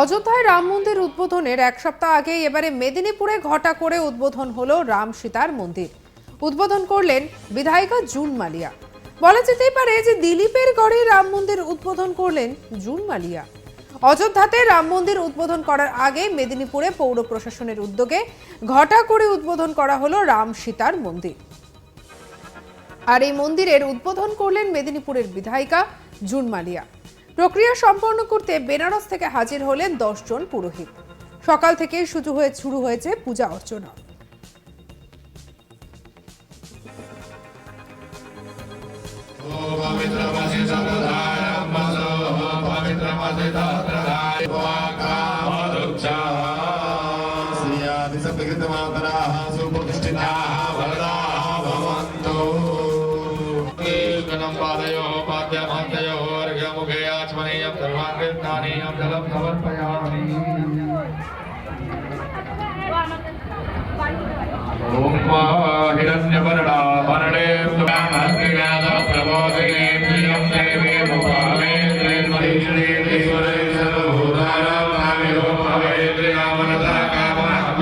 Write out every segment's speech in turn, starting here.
অযোধ্যায় রাম মন্দির উদ্বোধনের এক সপ্তাহ আগে এবারে মেদিনীপুরে ঘটা করে উদ্বোধন হলো রাম সীতার মন্দির। উদ্বোধন করলেন বিধায়িকা জুন মালিয়া। বলা যেতেই পারে যে দিলীপের গড়ে রাম মন্দির উদ্বোধন করলেন জুন মালিয়া। অযোধ্যাতে রাম মন্দির উদ্বোধন করার আগে মেদিনীপুরে পৌর প্রশাসনের উদ্যোগে ঘটা করে উদ্বোধন করা হলো রাম সীতার মন্দির। আর এই মন্দিরের উদ্বোধন করলেন মেদিনীপুরের বিধায়িকা জুন মালিয়া। প্রক্রিয়া সম্পন্ন করতে বেনারস থেকে হাজির হলেন দশজন পুরোহিত সকাল থেকে শুরু হয়ে শুরু হয়েছে পূজা অর্চনা श्रियादिसप्रकृतमातराः सुप्रतिष्ठिताः कामः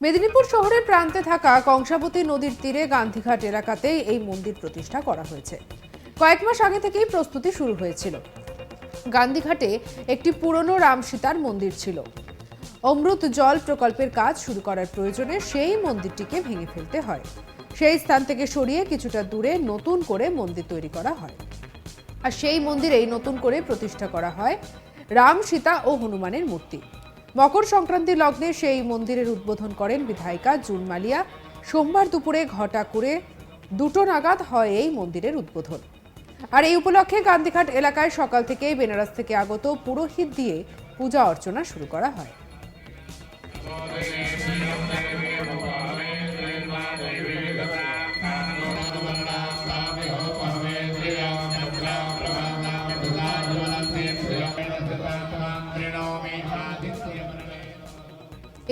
মেদিনীপুর শহরের প্রান্তে থাকা কংসাবতী নদীর তীরে গান্ধীঘাট এলাকাতেই এই মন্দির প্রতিষ্ঠা করা হয়েছে। কয়েক মাস আগে থেকেই প্রস্তুতি শুরু হয়েছিল। গান্ধীঘাটে একটি পুরনো রাম সীতার মন্দির ছিল। অমৃত জল প্রকল্পের কাজ শুরু করার প্রয়োজনে সেই মন্দিরটিকে ভেঙে ফেলতে হয়। সেই স্থান থেকে সরিয়ে কিছুটা দূরে নতুন করে মন্দির তৈরি করা হয়। আর সেই মন্দিরেই নতুন করে প্রতিষ্ঠা করা হয় রাম সীতা ও হনুমানের মূর্তি। মকর সংক্রান্তি লগ্নে সেই মন্দিরের উদ্বোধন করেন বিধায়িকা জুন মালিয়া। সোমবার দুপুরে ঘটা করে দুটো নাগাদ হয় এই মন্দিরের উদ্বোধন। আর এই উপলক্ষে গান্ধীঘাট এলাকায় সকাল থেকেই বেনারস থেকে আগত পুরোহিত দিয়ে পূজা অর্চনা শুরু করা হয়।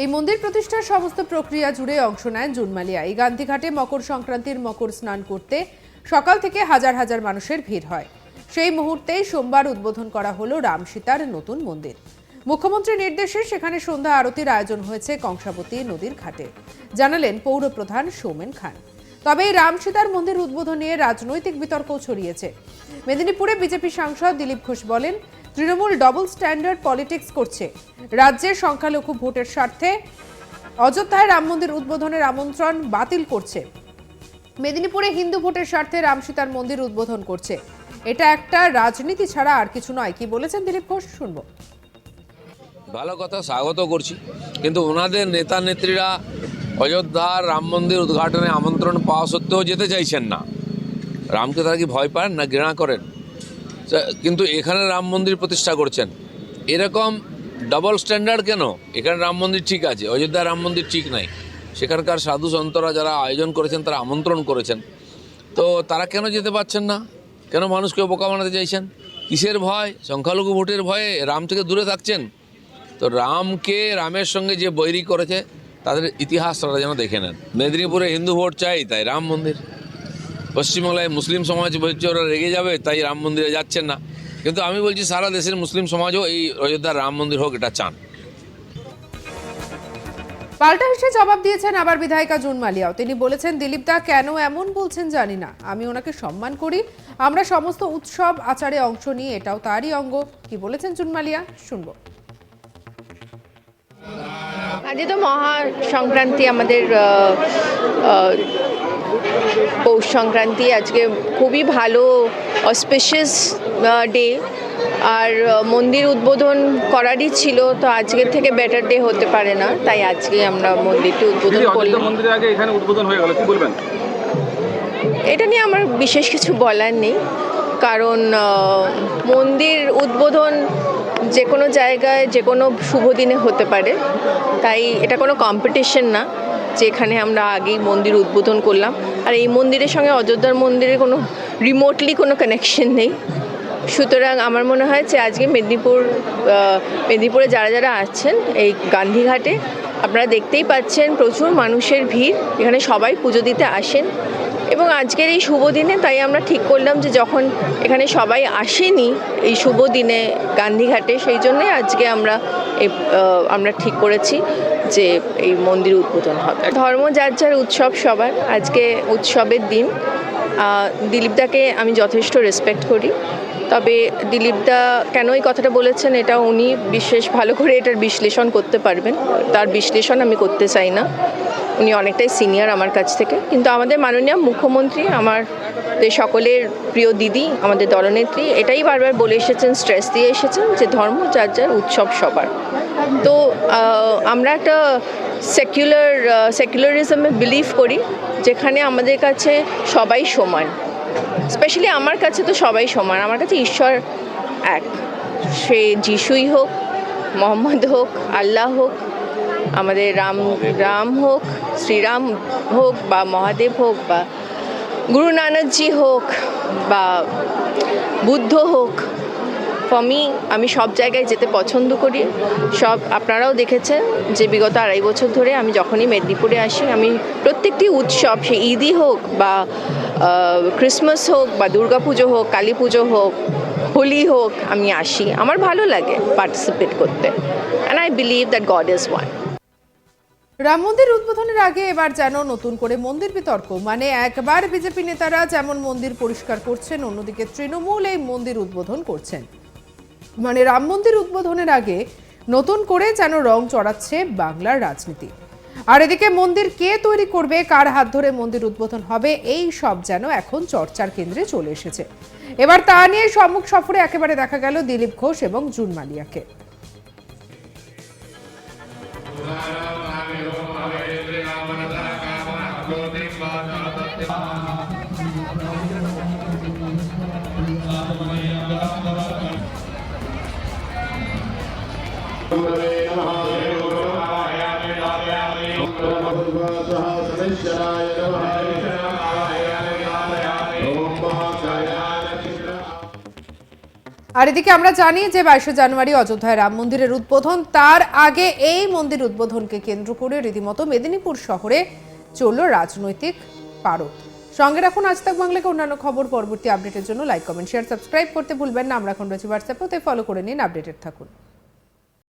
এই মন্দির প্রতিষ্ঠার সমস্ত প্রক্রিয়া জুড়ে অংশ নেন জুনমালিয়া। এই গান্ধীঘাটে মকর সংক্রান্তির মকর স্নান করতে সকাল থেকে হাজার হাজার মানুষের ভিড় হয়। সেই মুহূর্তেই সোমবার উদ্বোধন করা হলো রাম সীতার নতুন মন্দির। মুখ্যমন্ত্রীর নির্দেশে সেখানে সন্ধ্যা আরতির আয়োজন হয়েছে কংসাবতী নদীর ঘাটে। জানালেন পৌর প্রধান সৌমেন খান। তবে এই রাম সীতার মন্দির উদ্বোধন নিয়ে রাজনৈতিক বিতর্ক ছড়িয়েছে। মেদিনীপুরে বিজেপি সাংসদ দিলীপ ঘোষ বলেন, তৃণমূল ডবল স্ট্যান্ডার্ড পলিটিক্স করছে। রাজ্যের সংখ্যালঘু ভোটের স্বার্থে অযোধ্যায় রাম মন্দির উদ্বোধনের আমন্ত্রণ বাতিল করছে। মেদিনীপুরে হিন্দু ভোটের স্বার্থে রাম সীতার মন্দির উদ্বোধন করছে। এটা একটা রাজনীতি ছাড়া আর কিছু নয়। কি বলেছেন দিলীপ ঘোষ? শুনব। ভালো কথা স্বাগত করছি। কিন্তু ওনাদের নেতা নেত্রীরা অযোধ্যার রাম মন্দির উদ্ঘাটনে আমন্ত্রণ পাওয়া সত্ত্বেও যেতে চাইছেন না। রামকে তারা কি ভয় পান না ঘৃণা করেন? কিন্তু এখানে রাম মন্দির প্রতিষ্ঠা করছেন। এরকম ডবল স্ট্যান্ডার্ড কেন? এখানে রাম মন্দির ঠিক আছে অযোধ্যা রাম মন্দির ঠিক নাই। সেখানকার সাধু সন্তরা যারা আয়োজন করেছেন, তারা আমন্ত্রণ করেছেন। তো তারা কেন যেতে পারছেন না? কেন মানুষকে বোকা বানাতে চাইছেন? কিসের ভয়? সংখ্যালঘু ভোটের ভয়ে রাম থেকে দূরে থাকছেন? তো রামকে, রামের সঙ্গে যে বৈরি করেছে তাদের ইতিহাস তারা যেন দেখে নেন। মেদিনীপুরে হিন্দু ভোট চাই, তাই রাম মন্দির। পশ্চিমবাংলায় মুসলিম সমাজ বলছে ওরা রেগে যাবে, তাই রাম মন্দিরে যাচ্ছেন না। কিন্তু আমি বলছি সারা দেশের মুসলিম সমাজও এই অযোধ্যার রাম মন্দির হোক, এটা চান। পাল্টা হেসে জবাব দিয়েছেন আবার বিধায়িকা জুন মালিয়াও তিনি বলেছেন, দিলীপ দা কেন এমন বলছেন জানি না। আমি ওনাকে সম্মান করি। আমরা সমস্ত উৎসব, আচারে অংশ নিই এটাও তারই অঙ্গ। কি বলেছেন জুন মালিয়া শুনব। আজকে তো মহা সংক্রান্তি আমাদের পৌষ সংক্রান্তি আজকে খুবই ভালো অসপিশিয়াস ডে আর মন্দির উদ্বোধন করারই ছিল তো আজকের থেকে বেটার ডে হতে পারে না। তাই আজকে আমরা মন্দিরটি উদ্বোধন করলাম। মন্দিরের আগে এখানে উদ্বোধন হয়ে গেল কি বলবেন? এটা নিয়ে আমার বিশেষ কিছু বলার নেই। কারণ মন্দির উদ্বোধন যে কোনো জায়গায় যে কোনো শুভ দিনে হতে পারে। তাই এটা কোনো কম্পিটিশন না যেখানে আমরা আগেই মন্দির উদ্বোধন করলাম। আর এই মন্দিরের সঙ্গে অযোধ্যার মন্দিরের কোনো রিমোটলি কোনো কানেকশন নেই। সুতরাং আমার মনে হয় যে আজকে মেদিনীপুর মেদিনীপুরে যারা যারা আছেন, এই গান্ধীঘাটে, আপনারা দেখতেই পাচ্ছেন প্রচুর মানুষের ভিড়। এখানে সবাই পুজো দিতে আসেন। এবং আজকের এই শুভ দিনে তাই আমরা ঠিক করলাম যে যখন এখানে সবাই আসেনি এই শুভ দিনে গান্ধীঘাটে, সেই জন্যই আজকে আমরা এই আমরা ঠিক করেছি যে এই মন্দির উদ্বোধন হবে। ধর্ম যার যার উৎসব সবার, আজকে উৎসবের দিন। দিলীপদাকে আমি যথেষ্ট রেসপেক্ট করি। তবে দিলীপদা কেন এই কথাটা বলেছেন, এটা উনি বিশেষ ভালো করে এটার বিশ্লেষণ করতে পারবেন। তার বিশ্লেষণ আমি করতে চাই না। উনি অনেকটাই সিনিয়র আমার কাছ থেকে। কিন্তু আমাদের মাননীয় মুখ্যমন্ত্রী, আমার সকলের প্রিয় দিদি, আমাদের দলনেত্রী, এটাই বারবার বলে এসেছেন স্ট্রেস দিয়ে এসেছেন যে ধর্ম যার যার উৎসব সবার। তো আমরা একটা সেকুলার সেকুলারিজমে বিলিভ করি, যেখানে আমাদের কাছে সবাই সমান। স্পেশালি আমার কাছে তো সবাই সমান। আমার কাছে ঈশ্বর এক। সে যিশুই হোক, মোহাম্মদ হোক, আল্লাহ হোক, আমাদের রাম রাম হোক, শ্রীরাম হোক বা মহাদেব হোক বা গুরু নানকজি হোক বা বুদ্ধ হোক ফমি আমি সব জায়গায় যেতে পছন্দ করি। সব আপনারাও দেখেছেন যে বিগত আড়াই বছর ধরে আমি যখনই মেদিনীপুরে আসি, আমি প্রত্যেকটি উৎসব, সে ঈদই হোক বা ক্রিসমাস হোক বা দুর্গাপুজো হোক, কালী পুজো হোক, হোলি হোক, আমি আসি। আমার ভালো লাগে পার্টিসিপেট করতে। And I believe that God is one Ram Mandir উদ্বোধনের আগে এবার যেন নতুন করে মন্দির বিতর্ক। মানে একবার বিজেপি নেতারা যেমন মন্দির পরিষ্কার করছেন, অন্যদিকে তৃণমূল এই মন্দির উদ্বোধন করছেন। মানে রাম মন্দির উদ্বোধনের আগে নতুন করে যেন রং চড়াচ্ছে বাংলার রাজনীতি। আর এদিকে মন্দির কে তৈরি করবে, কার হাত ধরে মন্দির উদ্বোধন হবে, এই সব যেন এখন চর্চার কেন্দ্রে চলে এসেছে। এবার তা নিয়ে সম্মুখ সফরে একেবারে দেখা গেল দিলীপ ঘোষ এবং জুন মালিয়াকে। नमः शनैश्चराय नमः ओम महाकायाय कृष्ण আর এদিকে আমরা জানি যে বাইশে জানুয়ারি অযোধ্যায় রাম মন্দিরের উদ্বোধন তার আগে এই মন্দির উদ্বোধনকে কেন্দ্র করে রীতিমতো মেদিনীপুর শহরে চলল রাজনৈতিক পারদ সঙ্গে রাখুন আজ তাক বাংলাকে অন্যান্য খবর পরবর্তী আপডেটের জন্য লাইক কমেন্ট শেয়ার সাবস্ক্রাইব করতে ভুলবেন না আমরা এখন রয়েছি হোয়াটসঅ্যাপে ফলো করে নিন আপডেটেড থাকুন